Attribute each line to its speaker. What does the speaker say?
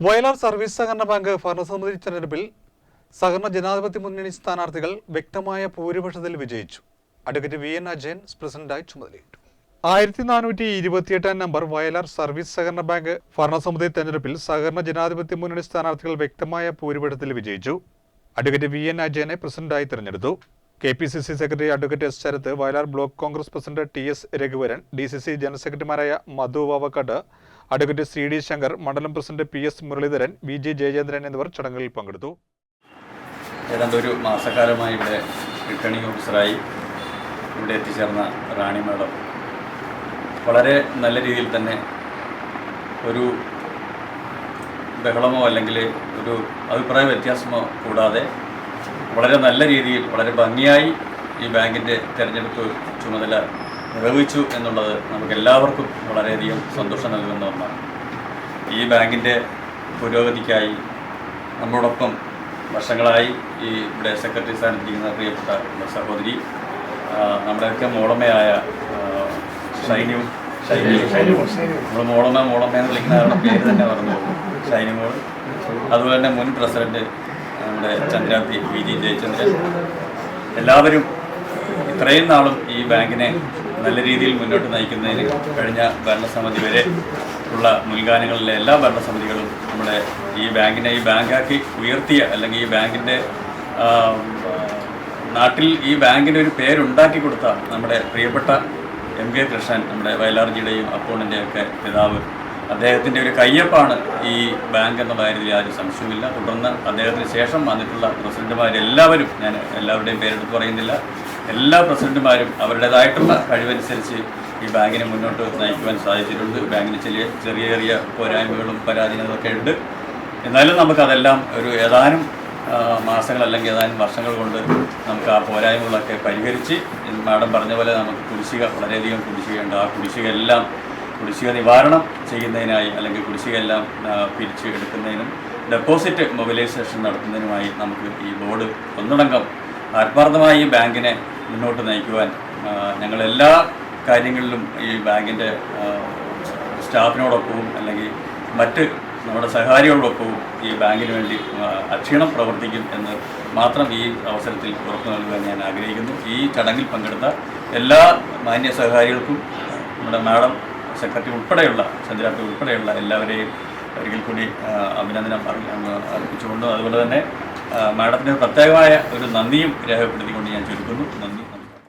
Speaker 1: Vayalar service സഹകരണ bank ഭരണസമിതി തെരഞ്ഞെടുപ്പിൽ സഹകരണ ജനാധിപത്യ മുന്നണി സ്ഥാനാർത്ഥികൾ വ്യക്തമായ ഭൂരിപക്ഷത്തിൽ വിജയിച്ചു. അഡ്വക്കേറ്റ് വി എൻ അജയൻ പ്രസിഡന്റായി ചുമതലയേറ്റു. ആയിരത്തി നാനൂറ്റി ഇരുപത്തിയെട്ടാം നമ്പർ വയലാർ സർവീസ് സഹകരണ ബാങ്ക് ഭരണസമിതി തെരഞ്ഞെടുപ്പിൽ സഹകരണ ജനാധിപത്യ മുന്നണി സ്ഥാനാർത്ഥികൾ വ്യക്തമായ ഭൂരിപക്ഷത്തിൽ വിജയിച്ചു. അഡ്വക്കേറ്റ് വി എൻ അജയനെ പ്രസിഡന്റായി തെരഞ്ഞെടുത്തു. K P C C secretary advocate S Sharath Vayalar block Congress president T S Raghuvaran D C C general സെക്രട്ടറിമാരായ Madhu Vavakkad advocate C D Shankar മണ്ഡലം president P S Muraleedharan V G Jayachandran എന്നിവർ ചടങ്ങുകളിൽ പങ്കെടുത്തു.
Speaker 2: ഏതാണ്ട് ഒരു മാസക്കാലമായി ഇവിടെ returning ഓഫീസറായി ഇവിടെ എത്തിച്ചേർന്ന റാണി മാഡം വളരെ നല്ല രീതിയിൽ തന്നെ ഒരു ബഹളമോ അല്ലെങ്കിൽ ഒരു അഭിപ്രായ വ്യത്യാസമോ കൂടാതെ വളരെ നല്ല രീതിയിൽ വളരെ ഭംഗിയായി ഈ ബാങ്കിന്റെ തിരഞ്ഞെടുപ്പ് ചുമതല നിർവഹിച്ചു എന്നുള്ളത് നമുക്ക് എല്ലാവർക്കും വളരെയധികം സന്തോഷം നൽകുന്ന ഒന്നാണ്. ഈ ബാങ്കിന്റെ പുരോഗതിക്കായി നമ്മളോടൊപ്പം വർഷങ്ങളായി ഈ ഇവിടെ സെക്രട്ടറി സ്ഥാനത്തിരിക്കുന്ന പ്രിയപ്പെട്ട സഹോദരി നമ്മുടെയൊക്കെ മോളമ്മയായ ഷൈനു നമ്മൾ മോളമ്മ മോളമ്മ എന്ന് വിളിക്കുന്ന ആളുടെ പേര് തന്നെ പറഞ്ഞു ഷൈനി മോൾ അതുപോലെ തന്നെ മുൻ പ്രസിഡന്റ് നമ്മുടെ ചന്ദ്രാപി വി ജി ജയചന്ദ്രൻ. എല്ലാവരും ഇത്രയും നാളും ഈ ബാങ്കിനെ നല്ല രീതിയിൽ മുന്നോട്ട് നയിക്കുന്നതിന് കഴിഞ്ഞ ഭരണസമിതി വരെ ഉള്ള മുൻഗാനങ്ങളിലെ എല്ലാ ഭരണസമിതികളും നമ്മുടെ ഈ ബാങ്കിനെ ഈ ബാങ്കാക്കി ഉയർത്തിയ അല്ലെങ്കിൽ ഈ ബാങ്കിന്റെ നാട്ടിൽ ഈ ബാങ്കിന്റെ ഒരു പേരുണ്ടാക്കി കൊടുത്ത നമ്മുടെ പ്രിയപ്പെട്ട എം കെ കൃഷ്ണൻ നമ്മുടെ വയലാർജിയുടെയും അക്കൗണ്ടിന്റെയും ഒക്കെ പിതാവ്. അദ്ദേഹത്തിന്റെ ഒരു കയ്യപ്പാണ് ഈ ബാങ്ക് എന്ന കാര്യത്തിൽ ആരും സംശയമില്ല തുടർന്ന് അദ്ദേഹത്തിന് ശേഷം വന്നിട്ടുള്ള പ്രസിഡന്റുമാരെല്ലാവരും ഞാൻ എല്ലാവരുടെയും പേരെടുത്ത് പറയുന്നില്ല. എല്ലാ പ്രസിഡന്റുമാരും അവരുടേതായിട്ടുള്ള കഴിവനുസരിച്ച് ഈ ബാങ്കിനെ മുന്നോട്ട് നയിക്കുവാൻ സാധിച്ചിട്ടുണ്ട്. ബാങ്കിന് ചെറിയ ചെറിയ ചെറിയ പോരായ്മകളും പരാധീനതകളൊക്കെ ഉണ്ട്. എന്നാലും നമുക്കതെല്ലാം ഒരു ഏതാനും മാസങ്ങൾ അല്ലെങ്കിൽ ഏതാനും വർഷങ്ങൾ കൊണ്ട് നമുക്ക് ആ പോരായ്മകളൊക്കെ പരിഹരിച്ച് മാഡം പറഞ്ഞ പോലെ നമുക്ക് കുടിശ്ശിക വളരെയധികം കുടിശ്ശികയുണ്ട് ആ കുടിശ്ശിക എല്ലാം കുടിശ്ശിക നിവാരണം ചെയ്യുന്നതിനായി അല്ലെങ്കിൽ കുടിശ്ശിക എല്ലാം പിരിച്ച് എടുക്കുന്നതിനും ഡെപ്പോസിറ്റ് മൊബിലൈസേഷൻ നടത്തുന്നതിനുമായി നമുക്ക് ഈ ബോർഡ് ഒന്നടങ്കം ആത്മാർത്ഥമായി ഈ ബാങ്കിനെ മുന്നോട്ട് നയിക്കുവാൻ ഞങ്ങളെല്ലാ കാര്യങ്ങളിലും ഈ ബാങ്കിന്റെ സ്റ്റാഫിനോടൊപ്പവും അല്ലെങ്കിൽ മറ്റ് നമ്മുടെ സഹകാരികളോടൊപ്പവും ഈ ബാങ്കിന് വേണ്ടി അക്ഷീണം പ്രവർത്തിക്കും എന്ന് മാത്രം ഈ അവസരത്തിൽ ഉറപ്പു നൽകുവാൻ ഞാൻ ആഗ്രഹിക്കുന്നു. ഈ ചടങ്ങിൽ പങ്കെടുത്ത എല്ലാ മാന്യ സഹകാരികൾക്കും നമ്മുടെ മാഡം സെക്രട്ടറി ഉൾപ്പെടെയുള്ള ചന്ദ്രാപ്പി ഉൾപ്പെടെയുള്ള എല്ലാവരെയും ഒരിക്കൽ കൂടി അഭിനന്ദനം അർപ്പിച്ചുകൊണ്ട് അതുപോലെ തന്നെ മാഡത്തിന് പ്രത്യേകമായ ഒരു നന്ദിയും രേഖപ്പെടുത്തിക്കൊണ്ട് ഞാൻ ചുരുക്കുന്നു. നന്ദി.